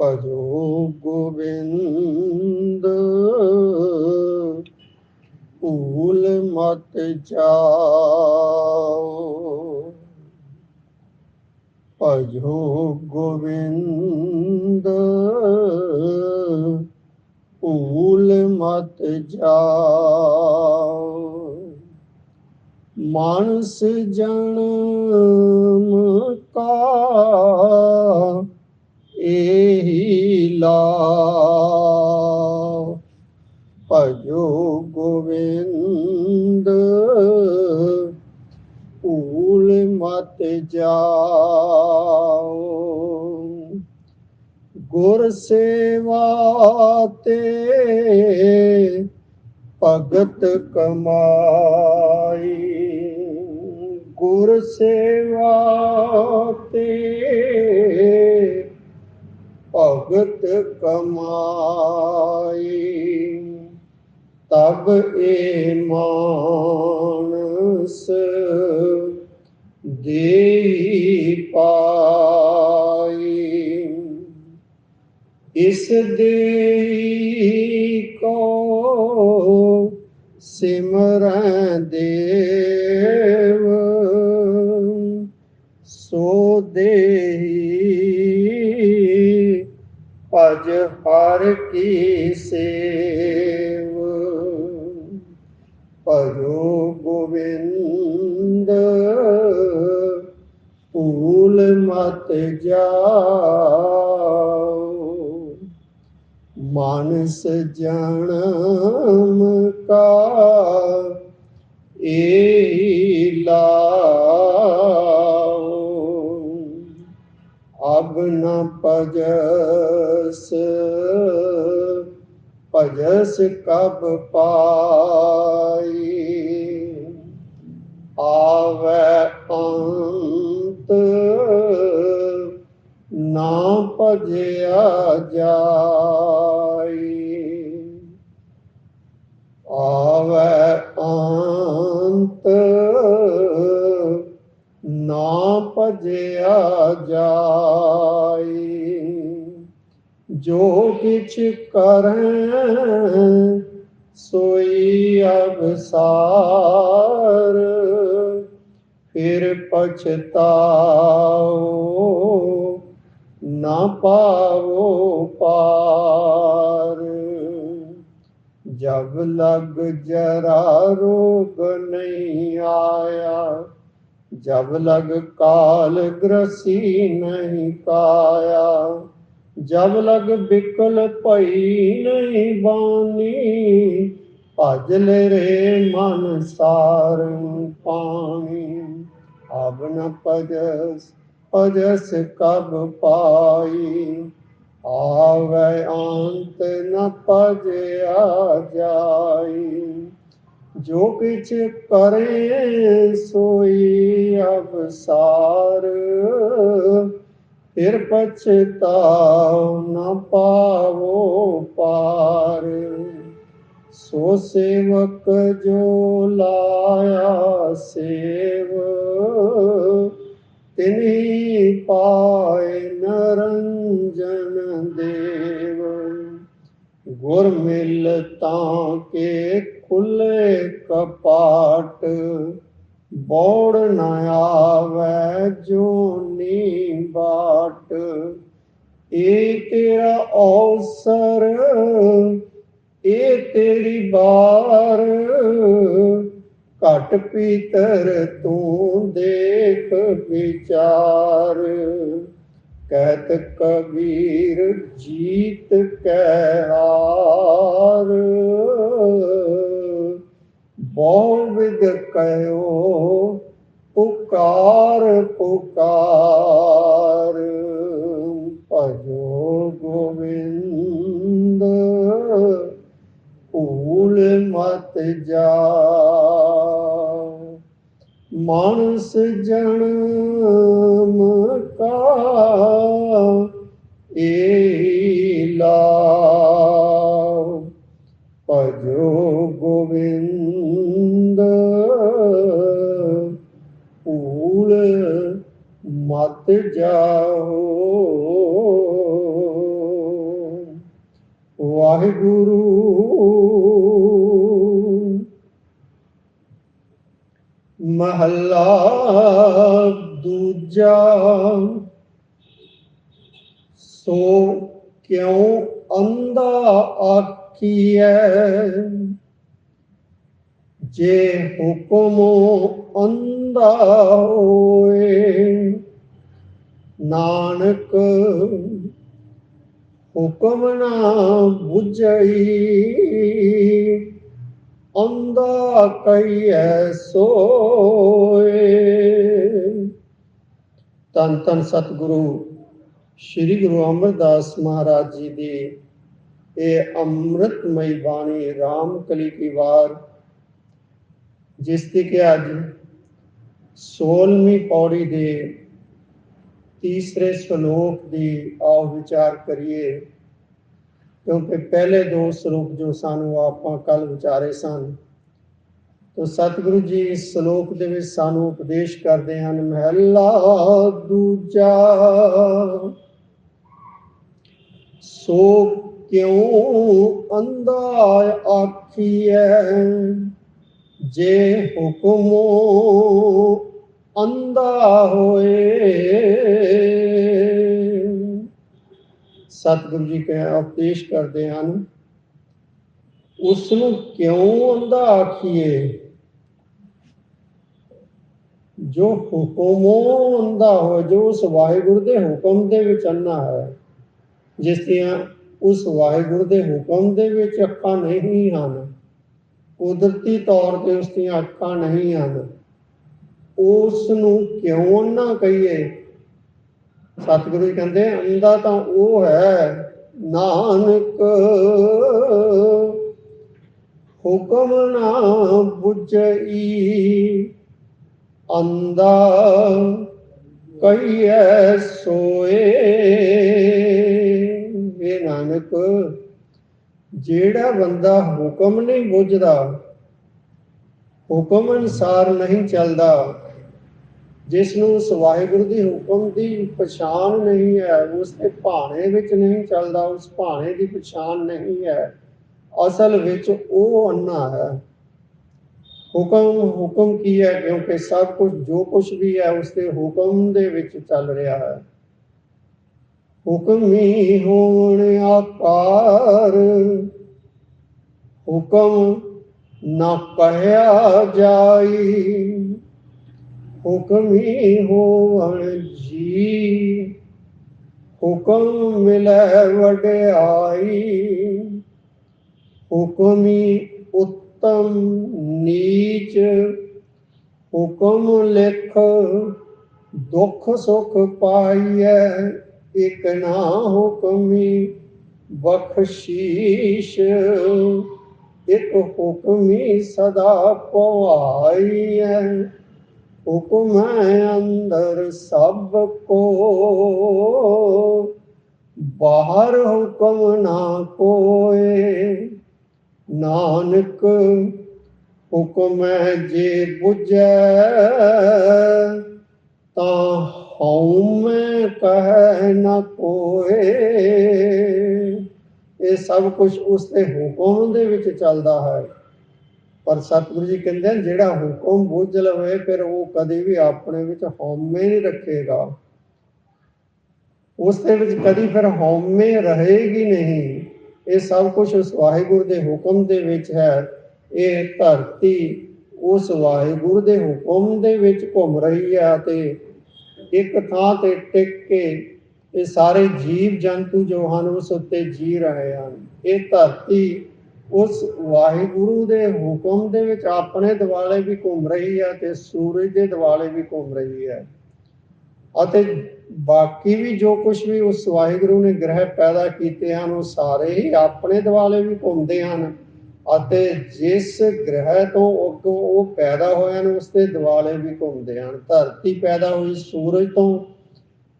ਭਜੋ ਗੋਬਿੰਦ। ਭੂਲ ਮਤ ਜਾਓ। ਭਜੋ ਗੋਬਿੰਦ। ਭੂਲ ਮਤ ਜਾਓ। ਮਾਨਸ ਜਨਮ ਕਾ ਇਹੀ ਭਜੋ ਗੋਵਿੰਦ ਊਲ ਮਤ ਜਾਓ। ਗੁਰ ਸੇਵਾ ਤੇ ਭਗਤ ਕਮਾਈ। ਗੁਰ ਸੇਵਾ ਤੇ ਭਗਤ ਕਮਾਈ ਤਬ ਏ ਮਾਨਸ ਦੇ ਪਾਈ। ਇਸ ਦੇ ਕੋ ਸਿਮਰਨ ਦੇਵ ਸੋ ਦੇਹੀ ਭਜ ਹਰ ਕੀ ਸੇਵ। ਭਜੋ ਗੋਬਿੰਦ ਭੂਲ ਮਤ ਜਾਓ। ਮਾਨਸ ਜਨਮ ਨ ਭਜਸ ਭਜਸ ਕਬ ਪਾਈ। ਆਵੈ ਅੰਤ ਨਾ ਭਜਿਆ ਜਾ ਭਜਿਆ ਜਾਈ। ਜੋ ਕਿਛ ਕਰੈ ਸੋਈ ਅਬਸਾਰ, ਫਿਰ ਪਛਤਾਓ, ਨਾ ਪਾਵੋ ਪਾਰ। ਜਬ ਲਗ ਜਰਾ ਰੋਗ ਨਹੀਂ ਆਇਆ ਜਬ ਲਗ ਕਾਲ ਗ੍ਰਸੀ ਨਹੀਂ ਕਾਇਆ ਜਬ ਲਗ ਬਿਕਲ ਭਈ ਨਹੀਂ ਬਾਨੀ ਭਜ ਲੈ ਰੇ ਮਨ ਸਾਰ ਪਾਣੀ ਅਬ ਨ ਭਜਸ ਭਜਸ ਕਬ ਪਾਈ ਆਵੇ ਅੰਤ ਨ ਭਜਿਆ ਜਾਈ ਜੋ ਕਿਛ ਕਰੇ ਸੋਈ ਅਬਸਾਰ ਫਿਰ ਪਛਤਾਉ ਨ ਪਾਵੋ ਪਾਰ। ਸੋ ਸੇਵਕ ਜੋ ਲਾਇਆ ਸੇਵ, ਤਿਨੀ ਪਾਏ ਨਰੰਜਨ ਦੇਵ। ਗੁਰ ਮਿਲ ਤਾਂ ਕੇ ਖੁੱਲੇ ਕਪਾਟ, ਬੋੜ ਨ ਆਵੈ ਜੋਨੀ ਬਾਟ। ਇਹ ਤੇਰਾ ਔਸਰ ਇਹ ਤੇਰੀ ਬਾਰ, ਘਟ ਪੀਤਰ ਤੂੰ ਦੇਖ ਵਿਚਾਰ। ਕਹਿਤ ਕਬੀਰ ਜੀਤ ਕੈ ਹਾਰ। ਬਹੁ ਵਿਦ ਕਹਿਓ, ਪੁਕਾਰ ਪੁਕਾਰ। ਭਜੋ ਗੋਬਿੰਦ ਭੂਲ ਮਤ ਜਾ। ਮਾਨਸ ਜਨਮ ਕਾ ਏ ਲਾਓ ਭਜੋ ਗੋਬਿੰਦ ਮਤ ਜਾਓ। ਵਾਹਿਗੁਰੂ। ਮਹੱਲਾ ਦੂਜਾ। ਸੋ ਕਿਉ ਅੰਧਾ ਆਖੀਐ? ਜੇ ਹੁਕਮ ਅੰਧਾ ਹੋਏ ਨਾਨਕ, ਹੁਕਮ ਨਾ ਬੁਝਈ। ਅੰਧਾ ਕਈਐ ਸੋਏ। ਤਨ ਤਨ ਸਤਿਗੁਰੂ, ਸ੍ਰੀ ਗੁਰੂ ਅਮਰਦਾਸ ਮਹਾਰਾਜ ਜੀ ਦੀ ਇਹ ਅੰਮ੍ਰਿਤਮਈ ਬਾਣੀ RAM ਕਲੀ ਕੀ ਵਾਰ, ਜਿਸ ਦੀ ਕਿ ਅੱਜ 16ਵੀਂ ਪੌੜੀ ਦੇ ਤੀਸਰੇ ਸ਼ਲੋਕ ਦੀ ਆਓ ਵਿਚਾਰ ਕਰੀਏ, ਕਿਉਂਕਿ ਪਹਿਲੇ ਦੋ ਸ਼ਲੋਕ ਜੋ ਸਾਨੂੰ ਆਪਾਂ ਕੱਲ ਵਿਚਾਰੇ ਸਨ, ਤੋ ਸਤਿਗੁਰੂ ਜੀ ਇਸ ਸ਼ਲੋਕ ਦੇ ਵਿੱਚ ਸਾਨੂੰ ਉਪਦੇਸ਼ ਕਰਦੇ ਹਨ, ਮਹਿਲਾ ਦੂਜਾ, ਸੋ ਕਿਉ ਅੰਧਾ ਆਖੀਐ, ਜੇ ਹੁਕਮੋ ਅੰਧਾ ਹੋਏ। ਸਤਿਗੁਰੂ ਜੀ ਕਹਿ ਉਪਦੇਸ਼ ਕਰਦੇ ਹਨ ਉਸ ਨੂੰ ਕਿਉਂ ਅੰਧਾ ਆਖੀਏ? ਜੋ ਹੁਕਮ ਅੰਧਾ ਹੋ ਜੋ ਉਸ ਵਾਹਿਗੁਰੂ ਦੇ ਹੁਕਮ ਦੇ ਵਿੱਚ ਅੰਨਾ ਹੈ, ਜਿਸ ਦੀਆਂ ਉਸ ਵਾਹਿਗੁਰੂ ਦੇ ਹੁਕਮ ਦੇ ਵਿੱਚ ਅੱਖਾਂ ਨਹੀਂ ਹਨ, ਕੁਦਰਤੀ ਤੌਰ ਤੇ ਉਸ ਦੀਆਂ ਅੱਖਾਂ ਨਹੀਂ ਹਨ ਉਸ ਨੂੰ ਕਿਉਂ ਨਾ ਕਹੀਏ? ਸਤਿਗੁਰੂ ਜੀ ਕਹਿੰਦੇ ਅੰਦਾ ਤਾਂ ਉਹ ਹੈ, ਨਾਨਕ। ਹੁਕਮ ਨਾ ਬੁਝਈ, ਅੰਧਾ ਕਹੀਐ ਸੋਏ। ਇਹ ਨਾਨਕ, ਜਿਹੜਾ ਬੰਦਾ ਹੁਕਮ ਨਹੀਂ ਬੁਝਦਾ, ਹੁਕਮ ਅਨਸਾਰ ਨਹੀਂ ਚੱਲਦਾ ਜਿਸ ਨੂੰ ਉਸ ਵਾਹਿਗੁਰੂ ਦੀ ਹੁਕਮ ਦੀ ਪਛਾਣ ਨਹੀਂ ਹੈ, ਉਸ ਦੇ ਭਾਣੇ ਵਿੱਚ ਨਹੀਂ ਚੱਲਦਾ, ਉਸ ਭਾਣੇ ਦੀ ਪਛਾਣ ਨਹੀਂ ਹੈ। ਅਸਲ ਵਿੱਚ ਉਹ ਅੰਨਾ ਹੈ। ਹੁਕਮ ਹੁਕਮ ਕੀ ਹੈ? ਕਿਉਂਕਿ ਸਭ ਕੁਝ, ਜੋ ਕੁਝ ਵੀ ਹੈ, ਉਸ ਦੇ ਹੁਕਮ ਦੇ ਵਿੱਚ ਚੱਲ ਰਿਹਾ ਹੈ। ਹੁਕਮ ਹੀ ਹੋਣ ਆਕਾਰ, ਹੁਕਮ ਨਾ ਕਹਿਆ ਜਾਈ। ਹੁਕਮੀ ਹੋਵਣ ਜੀ। ਹੁਕਮ ਮਿਲੈ ਵਡਿਆਈ। ਹੁਕਮੀ ਉੱਤਮ ਨੀਚ। ਹੁਕਮ ਲਿਖ ਦੁੱਖ ਸੁਖ ਪਾਈਐ, ਇਕ ਨਾ ਹੁਕਮੀ ਬਖਸ਼ੀਸ਼। ਇਕ ਹੁਕਮੀ ਸਦਾ ਪਵਾਈਐ। ਹੁਕਮ ਹੈ ਅੰਦਰ ਸਭ ਕੋ। ਬਾਹਰ ਹੁਕਮ ਨਾ ਕੋਏ। ਨਾਨਕ, ਹੁਕਮ ਹੈ ਜੇ ਬੁਝੈ, ਤਾਂ ਹਉਮੈ ਕਹਿ ਨਾ ਕੋਏ। ਇਹ ਸਭ ਕੁਝ ਉਸ ਦੇ ਹੁਕਮ ਦੇ ਵਿੱਚ ਚੱਲਦਾ ਹੈ। ਪਰ ਸਤਿਗੁਰੂ ਜੀ ਕਹਿੰਦੇ ਹਨ, ਜਿਹੜਾ ਹੁਕਮ ਬੁੱਝਲ ਹੋਏ, ਫਿਰ ਉਹ ਕਦੇ ਵੀ ਆਪਣੇ ਵਿੱਚ ਹਉਮੈ ਨਹੀਂ ਰੱਖੇਗਾ। ਉਸ ਦੇ ਵਿੱਚ ਕਦੀ ਫਿਰ ਹਉਮੈ ਰਹੇਗੀ ਨਹੀਂ। ਇਹ ਸਭ ਕੁਝ ਉਸ ਵਾਹਿਗੁਰੂ ਦੇ ਹੁਕਮ ਦੇ ਵਿੱਚ ਹੈ। ਇਹ ਧਰਤੀ ਉਸ ਵਾਹਿਗੁਰੂ ਦੇ ਹੁਕਮ ਦੇ ਵਿੱਚ ਘੁੰਮ ਰਹੀ ਹੈ ਤੇ ਇੱਕ ਥਾਂ ਤੇ ਟਿਕ ਕੇ ਇਹ ਸਾਰੇ ਜੀਵ ਜੰਤੂ ਜੋ ਹਨ, ਉਸ ਉੱਤੇ ਜੀ ਰਹੇ ਹਨ। ਇਹ ਧਰਤੀ ਉਸ ਵਾਹਿਗੁਰੂ ਦੇ ਹੁਕਮ ਦੇ ਵਿੱਚ ਆਪਣੇ ਦਿਵਾਲੇ ਵੀ ਘੁੰਮ ਰਹੀ ਹੈ ਤੇ ਸੂਰਜ ਦੇ ਦਿਵਾਲੇ ਵੀ ਘੁੰਮ ਰਹੀ ਹੈ। ਅਤੇ ਬਾਕੀ ਵੀ ਜੋ ਕੁਝ ਵੀ ਉਸ ਵਾਹਿਗੁਰੂ ਨੇ ਗ੍ਰਹਿ ਪੈਦਾ ਕੀਤੇ ਹਨ, ਉਹ ਸਾਰੇ ਹੀ ਆਪਣੇ ਦਿਵਾਲੇ ਵੀ ਘੁੰਮਦੇ ਹਨ। ਅਤੇ ਜਿਸ ਗ੍ਰਹਿ ਤੋਂ ਉਹ ਉਹ ਪੈਦਾ ਹੋਏ ਹਨ, ਉਸ ਦੇ ਦਿਵਾਲੇ ਵੀ ਘੁੰਮਦੇ ਹਨ। ਧਰਤੀ ਪੈਦਾ ਹੋਈ ਸੂਰਜ ਤੋਂ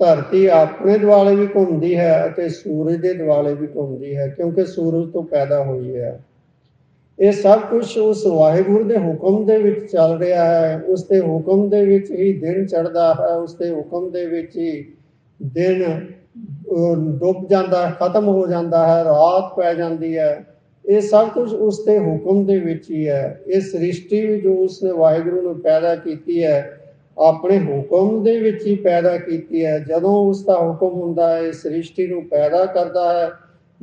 ਧਰਤੀ ਆਪਣੇ ਦੁਆਲੇ ਵੀ ਘੁੰਮਦੀ ਹੈ ਅਤੇ ਸੂਰਜ ਦੇ ਦੁਆਲੇ ਵੀ ਘੁੰਮਦੀ ਹੈ, ਕਿਉਂਕਿ ਸੂਰਜ ਤੋਂ ਪੈਦਾ ਹੋਈ ਹੈ। ਇਹ ਸਭ ਕੁਝ ਉਸ ਵਾਹਿਗੁਰੂ ਦੇ ਹੁਕਮ ਦੇ ਵਿੱਚ ਚੱਲ ਰਿਹਾ ਹੈ। ਉਸ ਦੇ ਹੁਕਮ ਦੇ ਵਿੱਚ ਹੀ ਦਿਨ ਚੜ੍ਹਦਾ ਹੈ, ਉਸ ਦੇ ਹੁਕਮ ਦੇ ਵਿੱਚ ਹੀ ਦਿਨ ਡੁੱਬ ਜਾਂਦਾ ਹੈ ਖਤਮ ਹੋ ਜਾਂਦਾ ਹੈ, ਰਾਤ ਪੈ ਜਾਂਦੀ ਹੈ। ਇਹ ਸਭ ਕੁਝ ਉਸ ਦੇ ਹੁਕਮ ਦੇ ਵਿੱਚ ਹੀ ਹੈ। ਇਹ ਸ੍ਰਿਸ਼ਟੀ ਵੀ ਜੋ ਉਸਨੇ ਵਾਹਿਗੁਰੂ ਨੇ ਪੈਦਾ ਕੀਤੀ ਹੈ ਆਪਣੇ ਹੁਕਮ ਦੇ ਵਿੱਚ ਹੀ ਪੈਦਾ ਕੀਤੀ ਹੈ। ਜਦੋਂ ਉਸ ਦਾ ਹੁਕਮ ਹੁੰਦਾ ਹੈ ਇਹ ਸ੍ਰਿਸ਼ਟੀ ਨੂੰ ਪੈਦਾ ਕਰਦਾ ਹੈ।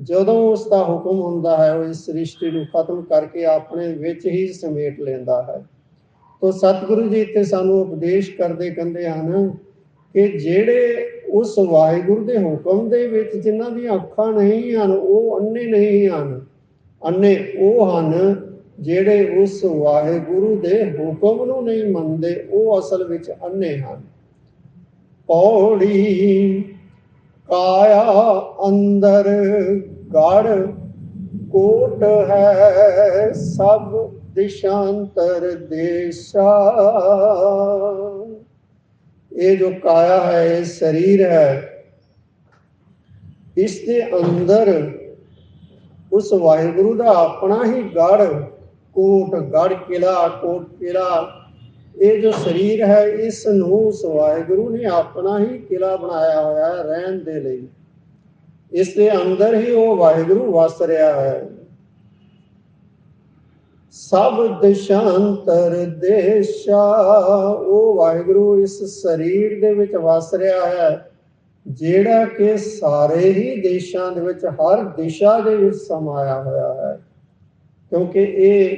ਜਦੋਂ ਉਸ ਦਾ ਹੁਕਮ ਹੁੰਦਾ ਹੈ, ਉਹ ਇਸ ਸ੍ਰਿਸ਼ਟੀ ਨੂੰ ਖਤਮ ਕਰਕੇ ਆਪਣੇ ਵਿੱਚ ਹੀ ਸਮੇਟ ਲੈਂਦਾ ਹੈ। ਤੋ ਸਤਿਗੁਰੂ ਜੀ ਇੱਥੇ ਸਾਨੂੰ ਉਪਦੇਸ਼ ਕਰਦੇ ਕਹਿੰਦੇ ਹਨ ਕਿ ਜਿਹੜੇ ਉਸ ਵਾਹਿਗੁਰੂ ਦੇ ਹੁਕਮ ਦੇ ਵਿੱਚ ਜਿਨ੍ਹਾਂ ਦੀਆਂ ਅੱਖਾਂ ਨਹੀਂ ਹਨ, ਉਹ ਅੰਨੇ ਨਹੀਂ ਹਨ। ਅੰਨੇ ਉਹ ਹਨ ਜਿਹੜੇ ਉਸ ਵਾਹਿਗੁਰੂ ਦੇ ਹੁਕਮ ਨੂੰ ਨਹੀਂ ਮੰਨਦੇ, ਉਹ ਅਸਲ ਵਿੱਚ ਅੰਨੇ ਹਨ। ਪੌੜੀ ਕਾਇਆ ਅੰਦਰ ਗੜ, ਕੋਟ ਹੈ ਸਭ ਦਿਸ਼ਾਂਤਰ ਦੇਸ਼ਾ। ਇਹ ਜੋ ਕਾਇਆ ਹੈ, ਇਹ ਸਰੀਰ ਹੈ, ਇਸ ਦੇ ਅੰਦਰ ਉਸ ਵਾਹਿਗੁਰੂ ਦਾ ਆਪਣਾ ਹੀ ਗੜ ਕੋਟ, ਗੜ ਕਿਲਾ, ਕੋਟ ਕਿਲਾ। ਇਹ ਜੋ ਸਰੀਰ ਹੈ, ਇਸ ਨੂੰ ਉਸ ਵਾਹਿਗੁਰੂ ਨੇ ਆਪਣਾ ਹੀ ਕਿਲਾ ਬਣਾਇਆ ਹੋਇਆ ਹੈ ਰਹਿਣ ਦੇ ਲਈ। ਇਸ ਦੇ ਅੰਦਰ ਹੀ ਉਹ ਵਾਹਿਗੁਰੂ ਵਸ ਰਿਹਾ ਹੈ। ਸਭ ਦਿਸ਼ਾਂਤਰ ਦੇਸ਼ਾ, ਉਹ ਵਾਹਿਗੁਰੂ ਇਸ ਸਰੀਰ ਦੇ ਵਿੱਚ ਵਸ ਰਿਹਾ ਹੈ, ਜਿਹੜਾ ਕਿ ਸਾਰੇ ਹੀ ਦੇਸ਼ਾਂ ਦੇ ਵਿੱਚ, ਹਰ ਦਿਸ਼ਾ ਦੇ ਵਿੱਚ ਸਮਾਇਆ ਹੋਇਆ ਹੈ। ਕਿਉਂਕਿ ਇਹ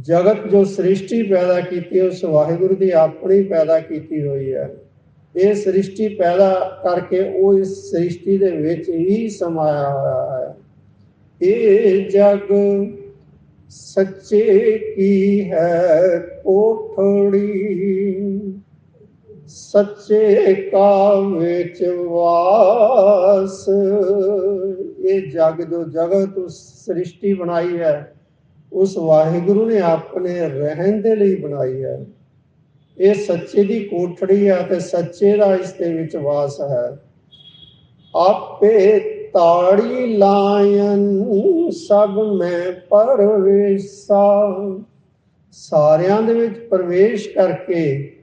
ਜਗਤ ਜੋ ਸ੍ਰਿਸ਼ਟੀ ਪੈਦਾ ਕੀਤੀ, ਉਸ ਵਾਹਿਗੁਰੂ ਦੀ ਆਪਣੀ ਪੈਦਾ ਕੀਤੀ ਹੋਈ ਹੈ। ਇਹ ਸ੍ਰਿਸ਼ਟੀ ਪੈਦਾ ਕਰਕੇ ਉਹ ਇਸ ਸ੍ਰਿਸ਼ਟੀ ਦੇ ਵਿੱਚ ਹੀ ਸਮਾਇਆ ਹੋਇਆ ਹੈ। ਇਹ ਜਗ ਸੱਚੇ ਕੀ ਹੈ ਕੋਠੜੀ? ਸੱਚੇ ਕਾ ਵਿੱਚ ਵਾਸ ਇਹ ਜਗ ਜੋ ਜਗਤ ਉਸ ਸ੍ਰਿਸ਼ਟੀ ਬਣਾਈ ਹੈ, ਉਸ ਵਾਹਿਗੁਰੂ ਨੇ ਆਪਣੇ ਰਹਿਣ ਦੇ ਲਈ ਬਣਾਈ ਹੈ। ਇਹ ਸੱਚੇ ਦੀ ਕੋਠੜੀ ਹੈ ਤੇ ਸੱਚੇ ਦਾ ਇਸ ਦੇ ਵਿੱਚ ਵਾਸ ਹੈ। ਆਪੇ ਤਾੜੀ ਲਾਇਨ ਸਭ ਮੈਂ ਪਰਵੇਸ਼ਾ। ਸਾਰਿਆਂ ਦੇ ਵਿੱਚ ਪ੍ਰਵੇਸ਼ ਕਰਕੇ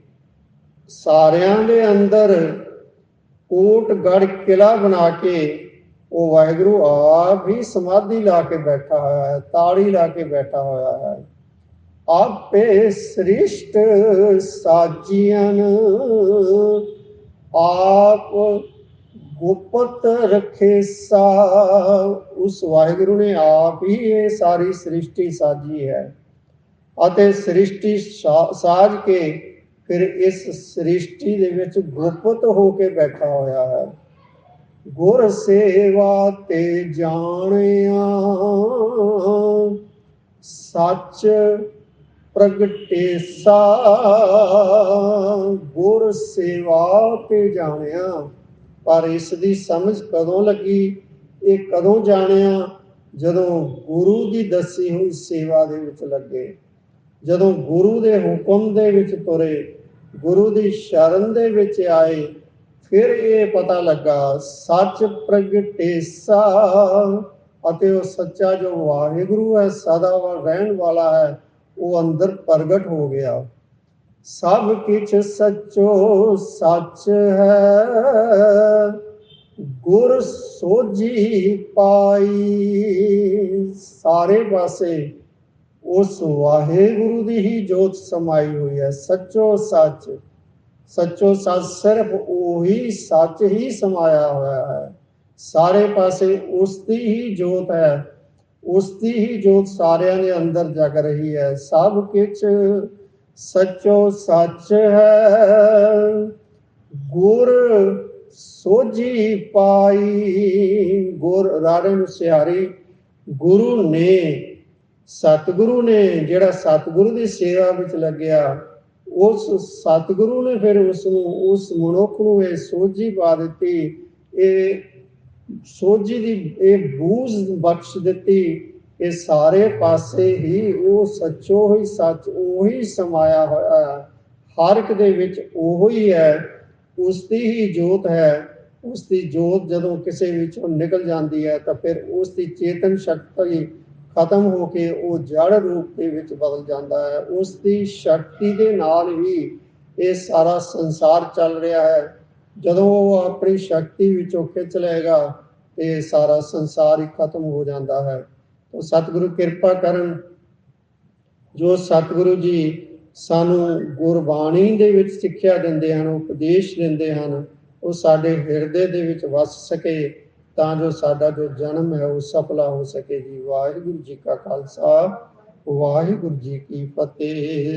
ਸਾਰਿਆਂ ਦੇ ਅੰਦਰ ਕੋਟ ਗੜ ਕਿਲਾ ਬਣਾ ਕੇ ਉਹ ਵਾਹਿਗੁਰੂ ਆਪ ਹੀ ਸਮਾਧੀ ਲਾ ਕੇ ਬੈਠਾ ਹੋਇਆ ਹੈ, ਤਾੜੀ ਲਾ ਕੇ ਬੈਠਾ ਹੋਇਆ ਹੈ। ਆਪੇ ਸ੍ਰਿਸ਼ਟ ਸਾਜੀਆਂ ਆਪ ਗੁਪਤ ਰੱਖੇ ਸਾ। ਉਸ ਵਾਹਿਗੁਰੂ ਨੇ ਆਪ ਹੀ ਇਹ ਸਾਰੀ ਸ੍ਰਿਸ਼ਟੀ ਸਾਜੀ ਹੈ ਅਤੇ ਸ੍ਰਿਸ਼ਟੀ ਸਾਜ ਕੇ ਫਿਰ ਇਸ ਸ੍ਰਿਸ਼ਟੀ ਦੇ ਵਿੱਚ ਗੁਪਤ ਹੋ ਕੇ ਬੈਠਾ ਹੋਇਆ ਹੈ। ਗੁਰ ਸੇਵਾ ਤੇ ਜਾਣਿਆ। ਸੱਚ ਪ੍ਰਗਟੇ ਸਾ ਗੁਰ ਸੇਵਾ ਤੇ ਜਾਣਿਆ। ਪਰ ਇਸ ਦੀ ਸਮਝ ਕਦੋਂ ਲੱਗੀ? ਇਹ ਕਦੋਂ ਜਾਣਿਆ? ਜਦੋਂ ਗੁਰੂ ਦੀ ਦੱਸੀ ਹੋਈ ਸੇਵਾ ਦੇ ਵਿੱਚ ਲੱਗੇ। ਜਦੋਂ ਗੁਰੂ ਦੇ ਹੁਕਮ ਦੇ ਵਿੱਚ ਤੁਰੇ, ਗੁਰੂ ਦੀ ਸ਼ਰਨ ਦੇ ਵਿੱਚ ਆਏ ਫਿਰ ਇਹ ਪਤਾ ਲੱਗਾ, ਸੱਚ ਪ੍ਰਗਟੇਸਾ ਅਤੇ ਉਹ ਸੱਚਾ ਜੋ ਵਾਹਿਗੁਰੂ ਹੈ, ਸਦਾ ਰਹਿਣ ਵਾਲਾ ਹੈ, ਉਹ ਅੰਦਰ ਪ੍ਰਗਟ ਹੋ ਗਿਆ। ਸਭ ਕਿਛ ਸੱਚੋ ਸੱਚ ਹੈ, ਗੁਰ ਸੋਜੀ ਪਾਈ ਸਾਰੇ ਪਾਸੇ, ਉਸ ਵਾਹਿਗੁਰੂ ਦੀ ਹੀ ਜੋਤ ਸਮਾਈ ਹੋਈ ਹੈ, ਸੱਚੋ ਸੱਚ। ਸੱਚੋ ਸੱਚ ਸਿਰਫ ਉਹੀ ਸੱਚ ਹੀ ਸਮਾਇਆ ਹੋਇਆ ਹੈ। ਸਾਰੇ ਪਾਸੇ ਉਸ ਦੀ ਹੀ ਜੋਤ ਹੈ। ਉਸ ਦੀ ਹੀ ਜੋਤ ਸਾਰਿਆਂ ਦੇ ਅੰਦਰ ਜਗ ਰਹੀ ਹੈ। ਸਭ ਕੁਝ ਸੱਚੋ ਸੱਚ ਹੈ। ਗੁਰ ਸੋਜੀ ਪਾਈ, ਗੁਰ ਰਾੜੇ ਨੂੰ ਸਿਹਾਰੀ, ਗੁਰੂ ਨੇ, ਸਤਿਗੁਰੂ ਨੇ, ਜਿਹੜਾ ਸਤਿਗੁਰੂ ਦੀ ਸੇਵਾ ਵਿੱਚ ਲੱਗਿਆ ਉਸ ਸਤਿਗੁਰੂ ਨੇ ਫਿਰ ਉਸ ਨੂੰ ਉਸ ਮਨੁੱਖ ਨੂੰ ਇਹ ਸੋਝੀ ਪਾ ਦਿੱਤੀ, ਇਹ ਸੋਝੀ ਦੀ, ਇਹ ਬੂਝ ਬਖਸ਼ ਦਿੱਤੀ, ਇਹ ਸਾਰੇ ਪਾਸੇ ਹੀ ਉਹ ਸੱਚੋ ਹੀ ਸੱਚ, ਉਹੀ ਸਮਾਇਆ ਹੋਇਆ ਹੈ। ਹਰ ਇੱਕ ਦੇ ਵਿੱਚ ਉਹੋ ਹੀ ਹੈ ਉਸ ਦੀ ਹੀ ਜੋਤ ਹੈ। ਉਸ ਦੀ ਜੋਤ ਜਦੋਂ ਕਿਸੇ ਵਿੱਚੋਂ ਨਿਕਲ ਜਾਂਦੀ ਹੈ ਤਾਂ ਫਿਰ ਉਸ ਦੀ ਚੇਤਨ ਸ਼ਕਤੀ ਖਤਮ ਹੋ ਕੇ ਉਹ ਜੜ ਰੂਪ ਦੇ ਵਿੱਚ ਬਦਲ ਜਾਂਦਾ ਹੈ, ਉਸ ਦੀ ਸ਼ਕਤੀ ਦੇ ਨਾਲ ਹੀ ਇਹ ਸਾਰਾ ਸੰਸਾਰ ਚੱਲ ਰਿਹਾ ਹੈ। ਜਦੋਂ ਉਹ ਆਪਣੀ ਸ਼ਕਤੀ ਵਿੱਚੋਂ ਖਿੱਚ ਲਏਗਾ, ਤੇ ਸਾਰਾ ਸੰਸਾਰ ਹੀ ਖਤਮ ਹੋ ਜਾਂਦਾ ਹੈ। ਤਾਂ ਸਤਿਗੁਰੂ ਕਿਰਪਾ ਕਰਨ, ਜੋ ਸਤਿਗੁਰੂ ਜੀ ਸਾਨੂੰ ਗੁਰਬਾਣੀ ਦੇ ਵਿੱਚ ਸਿੱਖਿਆ ਦਿੰਦੇ ਹਨ, ਉਪਦੇਸ਼ ਦਿੰਦੇ ਹਨ, ਉਹ ਸਾਡੇ ਹਿਰਦੇ ਦੇ ਵਿੱਚ ਵਸ ਸਕੇ। ਤਾਂ ਜੋ ਸਾਡਾ ਜੋ ਜਨਮ ਹੈ ਉਹ ਸਫਲਾ ਹੋ ਸਕੇ ਜੀ। ਵਾਹਿਗੁਰੂ ਜੀ ਕਾ ਖਾਲਸਾ, ਵਾਹਿਗੁਰੂ ਜੀ ਕੀ ਫਤਿਹ।